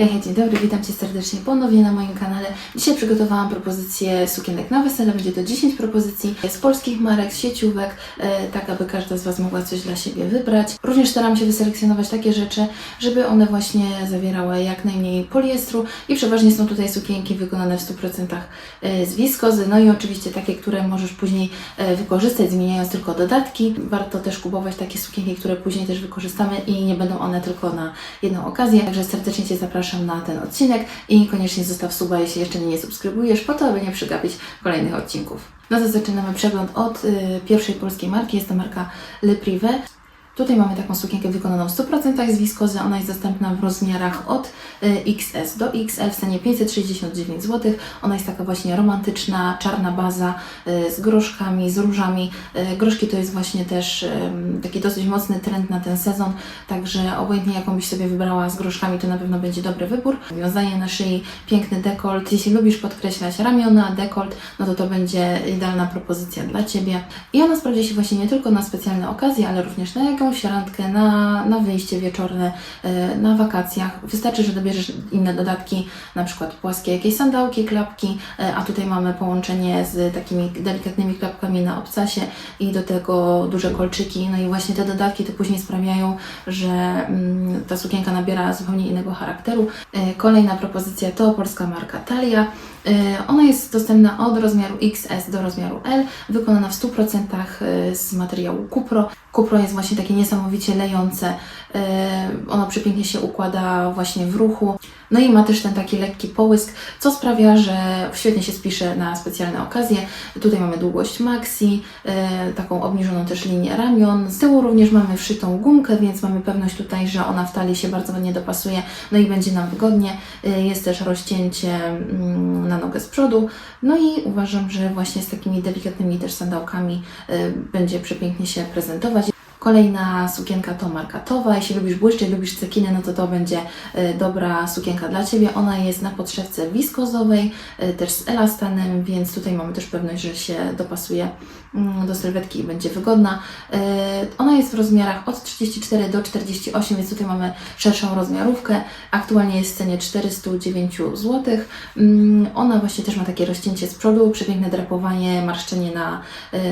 Dzień dobry, witam Cię serdecznie ponownie na moim kanale. Dzisiaj przygotowałam propozycje sukienek na wesele. Będzie to 10 propozycji z polskich marek, z sieciówek, e, tak aby każda z Was mogła coś dla siebie wybrać. Również staram się wyselekcjonować takie rzeczy, żeby one właśnie zawierały jak najmniej poliestru i przeważnie są tutaj sukienki wykonane w 100% e, z wiskozy, no i oczywiście takie, które możesz później e, wykorzystać, zmieniając tylko dodatki. Warto też kupować takie sukienki, które później też wykorzystamy i nie będą one tylko na jedną okazję. Także serdecznie Cię zapraszam na ten odcinek i koniecznie zostaw suba, jeśli jeszcze nie subskrybujesz, po to, aby nie przegapić kolejnych odcinków. No to zaczynamy przegląd od y, pierwszej polskiej marki, jest to marka Le Privé. Tutaj mamy taką sukienkę wykonaną w 100% z wiskozy. Ona jest dostępna w rozmiarach od y, XS do XL w cenie 569 zł. Ona jest taka właśnie romantyczna, czarna baza y, z groszkami, z różami. Y, Groszki to jest właśnie też taki dosyć mocny trend na ten sezon, także obojętnie jaką byś sobie wybrała z groszkami, to na pewno będzie dobry wybór. Wiązanie na szyi, piękny dekolt. Jeśli lubisz podkreślać ramiona, dekolt, no to to będzie idealna propozycja dla Ciebie. I ona sprawdzi się właśnie nie tylko na specjalne okazje, ale również na jakąś randkę, na, na wyjście wieczorne, e, na wakacjach. Wystarczy, że dobierzesz inne dodatki, na przykład płaskie jakieś sandałki, klapki, e, a tutaj mamy połączenie z takimi delikatnymi klapkami na obcasie i do tego duże kolczyki. No i właśnie te dodatki to później sprawiają, że mm, ta sukienka nabiera zupełnie innego charakteru. E, Kolejna propozycja to polska marka Talia. E, Ona jest dostępna od rozmiaru XS do rozmiaru L, wykonana w 100% z materiału kupro. Kupro jest właśnie takie niesamowicie lejące, e, ono przepięknie się układa właśnie w ruchu. No i ma też ten taki lekki połysk, co sprawia, że świetnie się spisze na specjalne okazje. Tutaj mamy długość maxi, e, taką obniżoną też linię ramion. Z tyłu również mamy wszytą gumkę, więc mamy pewność tutaj, że ona w talii się bardzo ładnie dopasuje, no i będzie nam wygodnie. E, Jest też rozcięcie mm, na nogę z przodu. No i uważam, że właśnie z takimi delikatnymi też sandałkami e, będzie przepięknie się prezentować. Kolejna sukienka to marka Towa. Jeśli lubisz błyszczeć, lubisz cekiny, no to to będzie e, dobra sukienka dla Ciebie. Ona jest na podszewce wiskozowej, e, też z elastanem, więc tutaj mamy też pewność, że się dopasuje mm, do sylwetki i będzie wygodna. E, Ona jest w rozmiarach od 34 do 48, więc tutaj mamy szerszą rozmiarówkę. Aktualnie jest w cenie 409 zł. Mm, Ona właśnie też ma takie rozcięcie z przodu, przepiękne drapowanie, marszczenie na,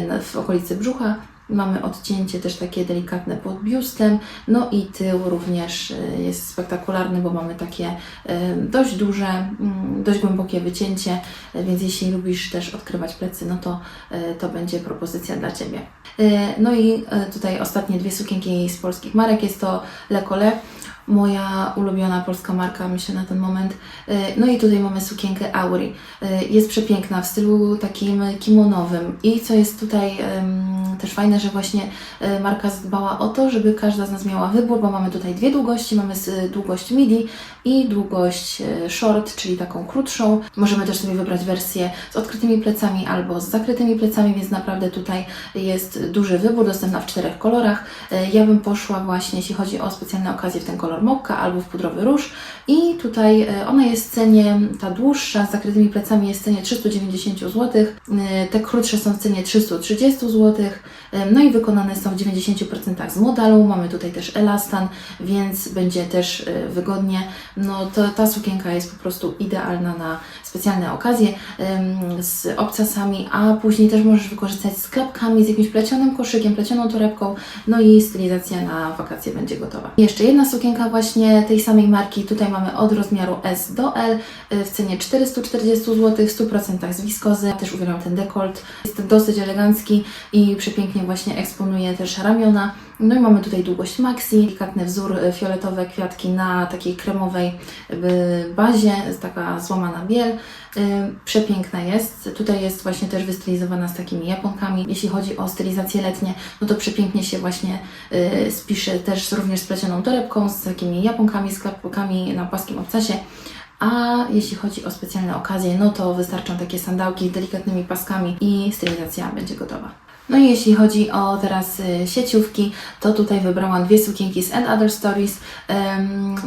na, w okolicy brzucha. Mamy odcięcie też takie delikatne pod biustem, no i tył również y, jest spektakularny, bo mamy takie y, dość duże, mm, dość głębokie wycięcie, y, więc jeśli lubisz też odkrywać plecy, no to to będzie propozycja dla Ciebie. No i tutaj ostatnie dwie sukienki z polskich marek, jest to Le Collet, moja ulubiona polska marka, myślę na ten moment. No i tutaj mamy sukienkę Auri. Jest przepiękna w stylu takim kimonowym i co jest tutaj też fajne, że właśnie y, marka zadbała o to, żeby każda z nas miała wybór, bo mamy tutaj dwie długości, mamy s- długość midi i długość y, short, czyli taką krótszą. Możemy też sobie wybrać wersję z odkrytymi plecami albo z zakrytymi plecami, więc naprawdę tutaj jest duży wybór, dostępna w czterech kolorach. Ja bym poszła właśnie, jeśli chodzi o specjalne okazje, w ten kolor mokka albo w pudrowy róż i tutaj ona jest w cenie, ta dłuższa z zakrytymi plecami jest w cenie 390 zł, te krótsze są w cenie 330 zł, no i wykonane są w 90% z modalu, mamy tutaj też elastan, więc będzie też y, wygodnie. No to ta sukienka jest po prostu idealna na specjalne okazje z obcasami, a później też możesz wykorzystać z klapkami, z jakimś plecionym koszykiem, plecioną torebką, no i stylizacja na wakacje będzie gotowa. Jeszcze jedna sukienka właśnie tej samej marki, tutaj mamy od rozmiaru S do L y, w cenie 440 zł, w 100% z wiskozy. Też uwielbiam ten dekolt, jest dosyć elegancki i przepięknie właśnie eksponuje też ramiona. No i mamy tutaj długość maxi, delikatny wzór, y, fioletowe kwiatki na takiej kremowej bazie, taka złamana biel. Y, Przepiękna jest. Tutaj jest właśnie też wystylizowana z takimi japonkami. Jeśli chodzi o stylizację letnie, no to przepięknie się właśnie y, spisze też również z plecioną torebką, z takimi japonkami, z klapkami na płaskim obcasie. A jeśli chodzi o specjalne okazje, no to wystarczą takie sandałki z delikatnymi paskami i stylizacja będzie gotowa. No i jeśli chodzi o teraz y, sieciówki, to tutaj wybrałam dwie sukienki z And Other Stories.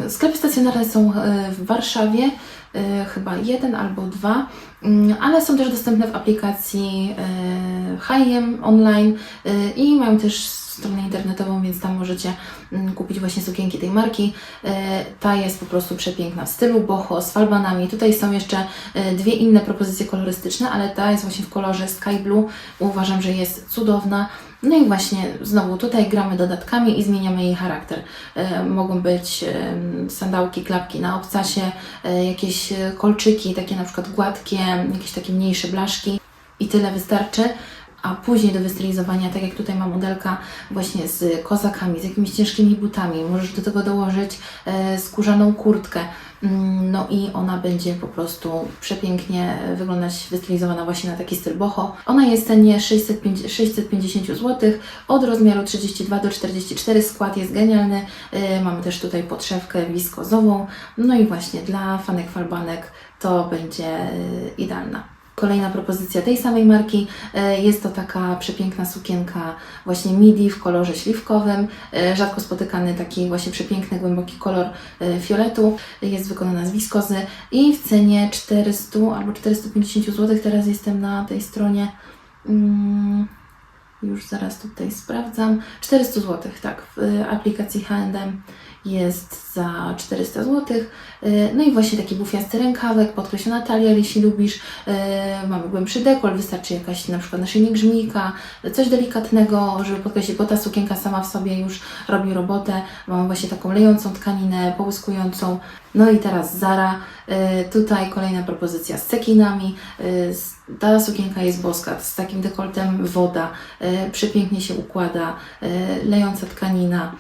Sklepy stacjonarne są y, w Warszawie, y, chyba jeden albo dwa, mm, ale są też dostępne w aplikacji y, H&M online i mają też stronę internetową, więc tam możecie mm, kupić właśnie sukienki tej marki. E, Ta jest po prostu przepiękna w stylu boho z falbanami. Tutaj są jeszcze e, dwie inne propozycje kolorystyczne, ale ta jest właśnie w kolorze sky blue. Uważam, że jest cudowna. No i właśnie znowu tutaj gramy dodatkami i zmieniamy jej charakter. E, mogą być sandałki, klapki na obcasie, jakieś kolczyki, takie na przykład gładkie, jakieś takie mniejsze blaszki i tyle wystarczy. A później do wystylizowania, tak jak tutaj ma modelka, właśnie z kozakami, z jakimiś ciężkimi butami. Możesz do tego dołożyć e, skórzaną kurtkę. Mm, No i ona będzie po prostu przepięknie wyglądać wystylizowana właśnie na taki styl boho. Ona jest w cenie 650, 650 zł od rozmiaru 32 do 44. Skład jest genialny. E, Mamy też tutaj podszewkę wiskozową. No i właśnie dla fanek falbanek to będzie e, idealna. Kolejna propozycja tej samej marki. E, jest to taka przepiękna sukienka właśnie midi w kolorze śliwkowym, e, rzadko spotykany taki właśnie przepiękny, głęboki kolor e, fioletu, jest wykonana z wiskozy i w cenie 400 albo 450 zł, teraz jestem na tej stronie, mm, już zaraz tutaj sprawdzam, 400 zł, tak, w e, aplikacji H&M jest za 400 zł. E, No i właśnie taki bufiasty rękawek, podkreślona talia, jeśli lubisz. E, Mamy głębszy dekol, wystarczy jakaś na przykład naszyjnik grzmika, coś delikatnego, żeby podkreślić, bo ta sukienka sama w sobie już robi robotę. Mamy właśnie taką lejącą tkaninę, połyskującą. No i teraz Zara. Tutaj kolejna propozycja z cekinami. Z- Ta sukienka jest boska, z takim dekoltem woda, e, przepięknie się układa, e, lejąca tkanina.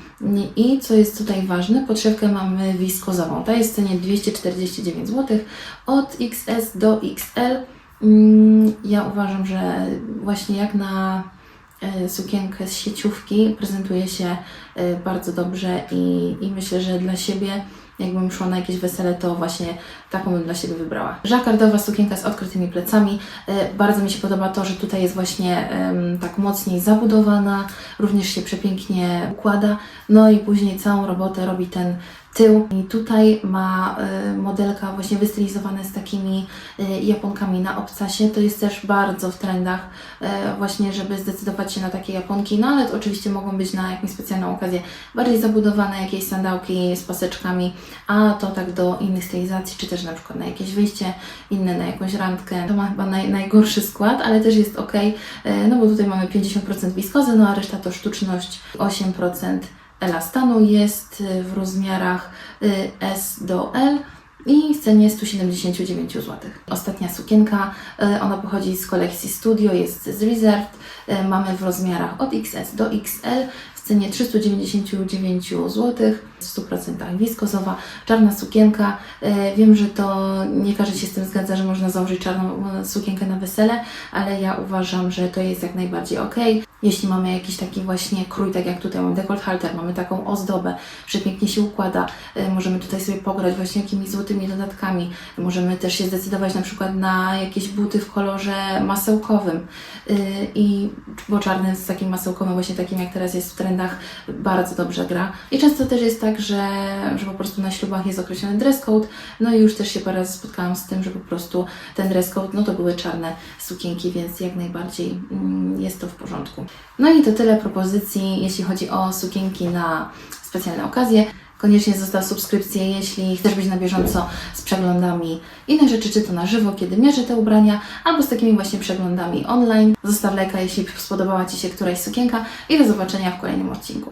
I co jest tutaj ważne, podszewkę mamy wiskozową. Ta jest w cenie 249 zł od XS do XL. Mm, Ja uważam, że właśnie jak na e, sukienkę z sieciówki prezentuje się e, bardzo dobrze i, i myślę, że dla siebie jakbym szła na jakieś wesele, to właśnie taką bym dla siebie wybrała. Żakardowa sukienka z odkrytymi plecami. E, Bardzo mi się podoba to, że tutaj jest właśnie tak mocniej zabudowana, również się przepięknie układa. No i później całą robotę robi ten tył. I tutaj ma e, modelka właśnie wystylizowane z takimi e, japonkami na obcasie. To jest też bardzo w trendach e, właśnie, żeby zdecydować się na takie japonki. No ale oczywiście mogą być na jakąś specjalną okazję bardziej zabudowane jakieś sandałki z paseczkami, a to tak do innych stylizacji, czy też na przykład na jakieś wyjście inne, na jakąś randkę. To ma chyba naj, najgorszy skład, ale też jest ok, no bo tutaj mamy 50% wiskozy, no a reszta to sztuczność, 8% elastanu jest y, w rozmiarach y, S do L i w cenie 179 zł. Ostatnia sukienka, y, ona pochodzi z kolekcji Studio, jest z Reserved. Mamy w rozmiarach od XS do XL w cenie 399 zł, w 100% wiskozowa, czarna sukienka. Wiem, że to nie każdy się z tym zgadza, że można założyć czarną sukienkę na wesele, ale ja uważam, że to jest jak najbardziej ok. Jeśli mamy jakiś taki właśnie krój, tak jak tutaj mamy dekolt halter, mamy taką ozdobę, że pięknie się układa, y, możemy tutaj sobie pograć właśnie jakimiś złotymi dodatkami, możemy też się zdecydować na przykład na jakieś buty w kolorze masełkowym y, i bo czarny z takim masełkowym, właśnie takim jak teraz jest w trendach, bardzo dobrze gra. I często też jest tak, że, że po prostu na ślubach jest określony dress code, no i już też się parę razy spotkałam z tym, że po prostu ten dress code, no to były czarne sukienki, więc jak najbardziej mm, jest to w porządku. No i to tyle propozycji, jeśli chodzi o sukienki na specjalne okazje. Koniecznie zostaw subskrypcję, jeśli chcesz być na bieżąco z przeglądami innych rzeczy, czy to na żywo, kiedy mierzę te ubrania, albo z takimi właśnie przeglądami online. Zostaw lajka, jeśli spodobała Ci się któraś sukienka i do zobaczenia w kolejnym odcinku.